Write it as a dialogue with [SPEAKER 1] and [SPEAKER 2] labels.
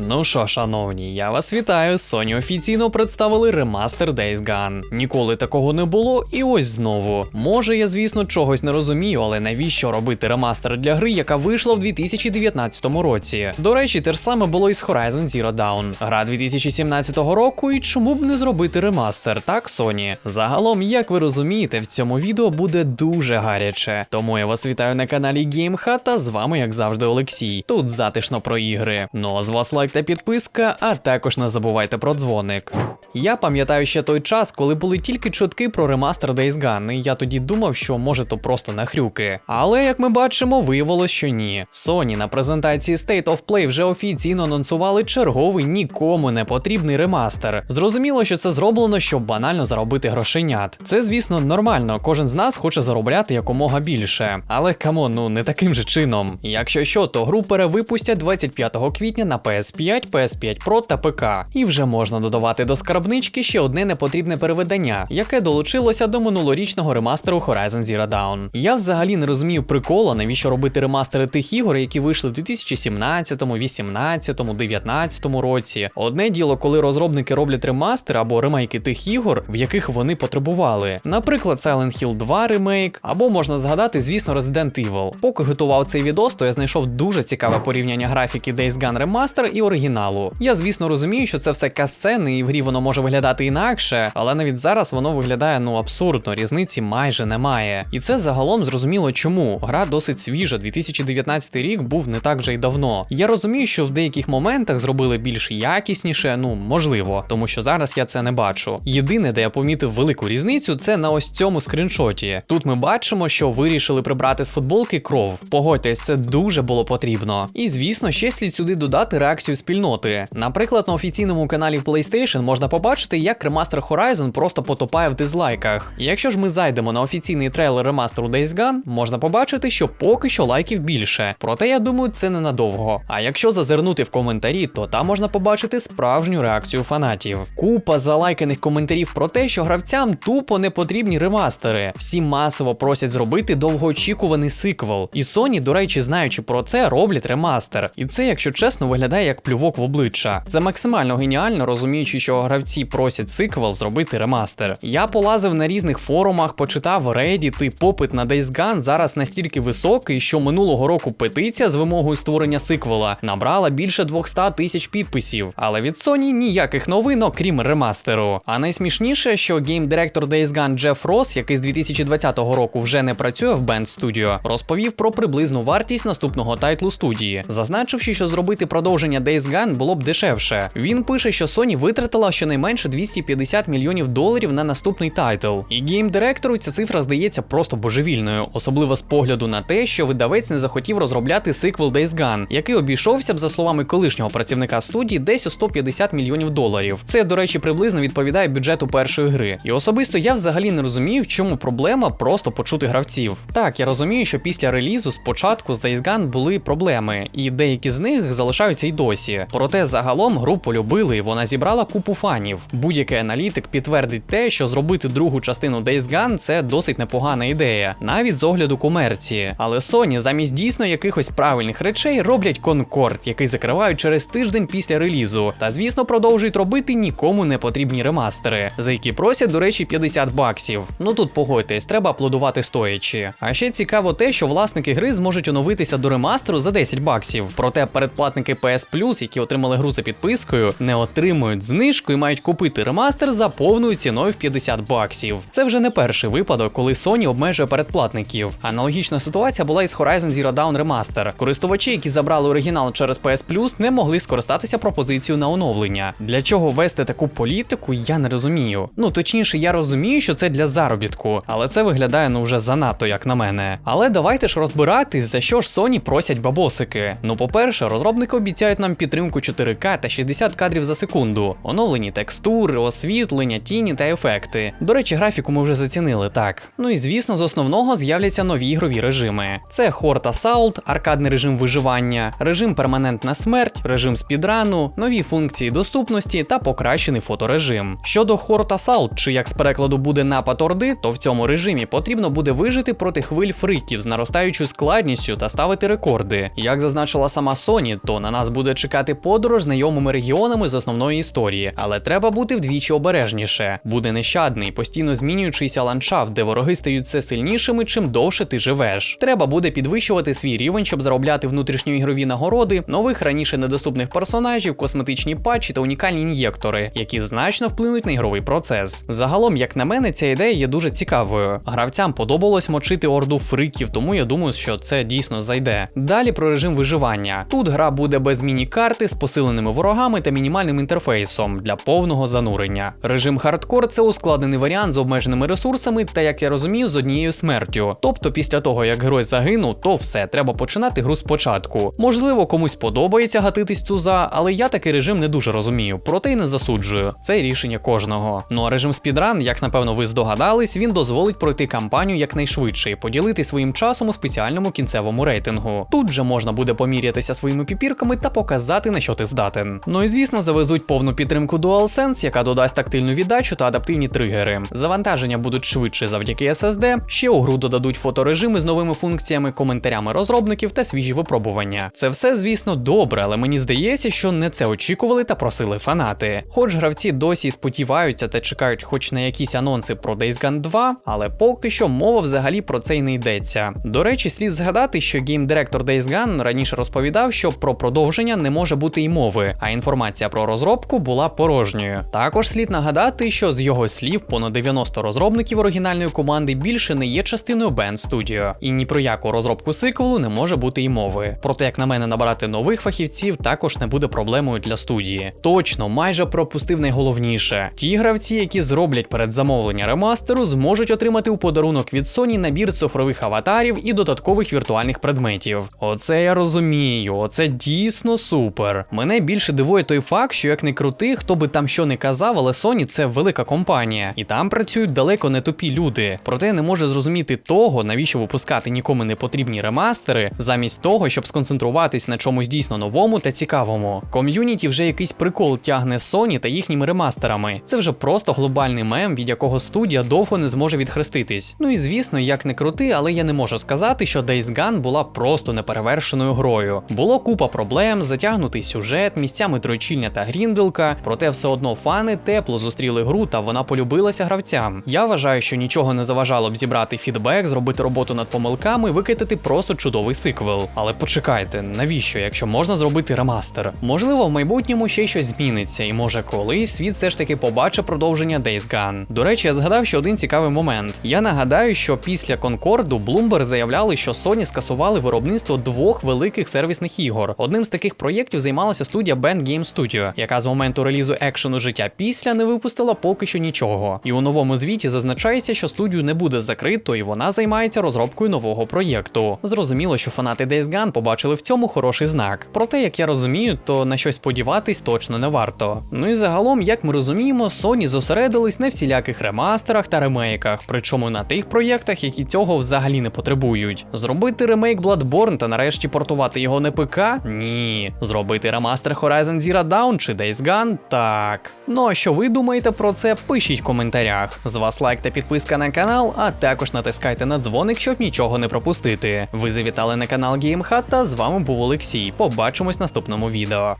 [SPEAKER 1] Ну що, шановні, я вас вітаю. Sony офіційно представили ремастер Days Gone. Ніколи такого не було, і ось знову. Може, я, звісно, чогось не розумію, але навіщо робити ремастер для гри, яка вийшла в 2019 році? До речі, те ж саме було і з Horizon Zero Dawn. Гра 2017 року, і чому б не зробити ремастер, так, Sony? Загалом, як ви розумієте, в цьому відео буде дуже гаряче. Тому я вас вітаю на каналі GameHut, та з вами, як завжди, Олексій. Тут затишно про ігри. Ну а з вас лайк та підписка, а також не забувайте про дзвоник. Я пам'ятаю ще той час, коли були тільки чутки про ремастер Days Gone, і я тоді думав, що може то просто нахрюки. Але як ми бачимо, виявилось, що ні. Sony на презентації State of Play вже офіційно анонсували черговий нікому не потрібний ремастер. Зрозуміло, що це зроблено, щоб банально заробити грошенят. Це, звісно, нормально. Кожен з нас хоче заробляти якомога більше. Але камон, ну не таким же чином. Якщо що, то гру перевипустять 25 квітня на PS5, PS5 Pro та ПК. І вже можна додавати до скарбнички ще одне непотрібне переведення, яке долучилося до минулорічного ремастеру Horizon Zero Dawn. Я взагалі не розумію прикола, навіщо робити ремастери тих ігор, які вийшли в 2017, 18, 19 році. Одне діло, коли розробники роблять ремастер або ремейки тих ігор, в яких вони потребували. Наприклад, Silent Hill 2 ремейк, або можна згадати, звісно, Resident Evil. Поки готував цей відос, то я знайшов дуже цікаве порівняння графіки Days Gone Remaster і оригіналу. Я, звісно, розумію, що це все касцени, і в грі воно може виглядати інакше, але навіть зараз воно виглядає ну абсурдно, різниці майже немає. І це загалом зрозуміло чому. Гра досить свіжа, 2019 рік був не так вже й давно. Я розумію, що в деяких моментах зробили більш якісніше, ну можливо, тому що зараз я це не бачу. Єдине, де я помітив велику різницю, це на ось цьому скріншоті. Тут ми бачимо, що вирішили прибрати з футболки кров. Погодьтесь, це дуже було потрібно. І звісно, ще слід сюди додати реакцію спільноти. Наприклад, на офіційному каналі PlayStation можна побачити, як ремастер Horizon просто потопає в дизлайках. Якщо ж ми зайдемо на офіційний трейлер ремастеру Days Gone, можна побачити, що поки що лайків більше. Проте я думаю, це ненадовго. А якщо зазирнути в коментарі, то там можна побачити справжню реакцію фанатів. Купа залайканих коментарів про те, що гравцям тупо не потрібні ремастери. Всі масово просять зробити довгоочікуваний сиквел. І Sony, до речі, знаючи про це, роблять ремастер. І це, якщо чесно, виглядає як плювок в обличчя. Це максимально геніально, розуміючи, що гравці просять сиквел зробити ремастер. Я полазив на різних форумах, почитав Reddit, і попит на Days Gone зараз настільки високий, що минулого року петиція з вимогою створення сиквела набрала більше 200 тисяч підписів. Але від Sony ніяких новин, окрім ремастеру. А найсмішніше, що гейм-директор Days Gone Джеф Росс, який з 2020 року вже не працює в Band Studio, розповів про приблизну вартість наступного тайтлу студії, зазначивши, що зробити продовження Days Gone було б дешевше. Він пише, що Sony витратила щонайменше 250 мільйонів доларів на наступний тайтл. І гейм-директору ця цифра здається просто божевільною, особливо з погляду на те, що видавець не захотів розробляти сиквел Days Gone, який обійшовся б, за словами колишнього працівника студії, десь у 150 мільйонів доларів. Це, до речі, приблизно відповідає бюджету першої гри. І особисто я взагалі не розумію, в чому проблема просто почути гравців. Так, я розумію, що після релізу спочатку з Days Gone були проблеми, і деякі з них залишаються й досі. Проте загалом гру полюбили, і вона зібрала купу фанів. Будь-який аналітик підтвердить те, що зробити другу частину Days Gone – це досить непогана ідея, навіть з огляду комерції. Але Sony замість дійсно якихось правильних речей роблять Concord, який закривають через тиждень після релізу. Та звісно продовжують робити нікому не потрібні ремастери, за які просять, до речі, 50 баксів. Ну тут погодьтесь, треба аплодувати стоячи. А ще цікаво те, що власники гри зможуть оновитися до ремастеру за 10 баксів. Проте передплатники PS Plus, які отримали гру за підпискою, не отримують знижку і мають купити ремастер за повною ціною в 50 баксів. Це вже не перший випадок, коли Sony обмежує передплатників. Аналогічна ситуація була і з Horizon Zero Dawn Remaster. Користувачі, які забрали оригінал через PS Plus, не могли скористатися пропозицією на оновлення. Для чого вести таку політику, я не розумію. Ну точніше, я розумію, що це для заробітку, але це виглядає ну вже занадто, як на мене. Але давайте ж розбиратись, за що ж Sony просять бабосики. Ну, по-перше, розробники обіцяють нам підтримку 4К та 60 кадрів за секунду, оновлені текстури, освітлення, тіні та ефекти. До речі, графіку ми вже зацінили так. Ну і звісно, з основного з'являться нові ігрові режими: це Horde Assault, аркадний режим виживання, режим перманентна смерть, режим спідрану, нові функції доступності та покращений фоторежим. Щодо Horde Assault, чи як з перекладу буде напад Орди, то в цьому режимі потрібно буде вижити проти хвиль фриків з наростаючою складністю та ставити рекорди. Як зазначила сама Sony, то на нас буде буде чекати подорож знайомими регіонами з основної історії, але треба бути вдвічі обережніше. Буде нещадний, постійно змінюючийся ландшафт, де вороги стають все сильнішими, чим довше ти живеш. Треба буде підвищувати свій рівень, щоб заробляти внутрішньоігрові нагороди, нових раніше недоступних персонажів, косметичні патчі та унікальні ін'єктори, які значно вплинуть на ігровий процес. Загалом, як на мене, ця ідея є дуже цікавою. Гравцям подобалось мочити орду фриків, тому я думаю, що це дійсно зайде. Далі про режим виживання. Тут гра буде без міні-карти з посиленими ворогами та мінімальним інтерфейсом для повного занурення. Режим хардкор це ускладнений варіант з обмеженими ресурсами та, як я розумію, з однією смертю. Тобто, після того як герой загинув, то все треба починати гру спочатку. Можливо, комусь подобається гатитись туза, але я такий режим не дуже розумію, проте й не засуджую. Це рішення кожного. Ну а режим спідран, як напевно ви здогадались, він дозволить пройти кампанію якнайшвидше і поділити своїм часом у спеціальному кінцевому рейтингу. Тут же можна буде помірятися своїми піпірками та показати на що ти здатен. Ну і звісно, завезуть повну підтримку DualSense, яка додасть тактильну віддачу та адаптивні тригери. Завантаження будуть швидше завдяки SSD. Ще у гру додадуть фоторежими з новими функціями, коментарями розробників та свіжі випробування. Це все, звісно, добре, але мені здається, що не це очікували та просили фанати. Хоч гравці досі сподіваються та чекають хоч на якісь анонси про Days Gone 2, але поки що мова взагалі про це й не йдеться. До речі, слід згадати, що геймдиректор Days Gone раніше розповідав, що про продовження не може бути й мови, а інформація про розробку була порожньою. Також слід нагадати, що з його слів понад 90 розробників оригінальної команди більше не є частиною Band Studio, і ні про яку розробку сиквелу не може бути й мови. Проте, як на мене, набирати нових фахівців також не буде проблемою для студії. Точно, майже пропустив найголовніше: ті гравці, які зроблять передзамовлення ремастеру, зможуть отримати у подарунок від Sony набір цифрових аватарів і додаткових віртуальних предметів. Оце я розумію, оце дійсно супер. Мене більше дивує той факт, що як не крути, хто би там що не казав, але Sony це велика компанія, і там працюють далеко не тупі люди. Проте не можу зрозуміти того, навіщо випускати нікому не потрібні ремастери, замість того, щоб сконцентруватись на чомусь дійсно новому та цікавому. Ком'юніті вже якийсь прикол тягне Sony та їхніми ремастерами. Це вже просто глобальний мем, від якого студія довго не зможе відхреститись. Ну і звісно, як не крути, але я не можу сказати, що Days Gone була просто неперевершеною грою. Було купа проблем, затягнутий сюжет, місцями тройчільня та грінделка, проте все одно фани тепло зустріли гру та вона полюбилася гравцям. Я вважаю, що нічого не заважало б зібрати фідбек, зробити роботу над помилками, викидати просто чудовий сиквел. Але почекайте, навіщо, якщо можна зробити ремастер? Можливо, в майбутньому ще щось зміниться, і може колись світ все ж таки побачить продовження Days Gone. До речі, я згадав ще один цікавий момент. Я нагадаю, що після Конкорду Bloomberg заявляли, що Sony скасували виробництво двох великих сервісних ігор. Одним з таких проєктів займалася студія Band Game Studio, яка з моменту релізу екшену життя після не випустила поки що нічого. І у новому звіті зазначається, що студію не буде закрито, і вона займається розробкою нового проєкту. Зрозуміло, що фанати Days Gone побачили в цьому хороший знак. Проте, як я розумію, то на щось сподіватись точно не варто. Ну і загалом, як ми розуміємо, Sony зосередились на всіляких ремастерах та ремейках, причому на тих проєктах, які цього взагалі не потребують. Зробити ремейк Bloodborne та нарешті портувати його на ПК? Ні. Зробити ремастер Horizon Zero Dawn чи Days Gone? Так. Ну а що ви думаєте про це? Пишіть в коментарях. З вас лайк та підписка на канал, а також натискайте на дзвоник, щоб нічого не пропустити. Ви завітали на канал GameHut та з вами був Олексій. Побачимось в наступному відео.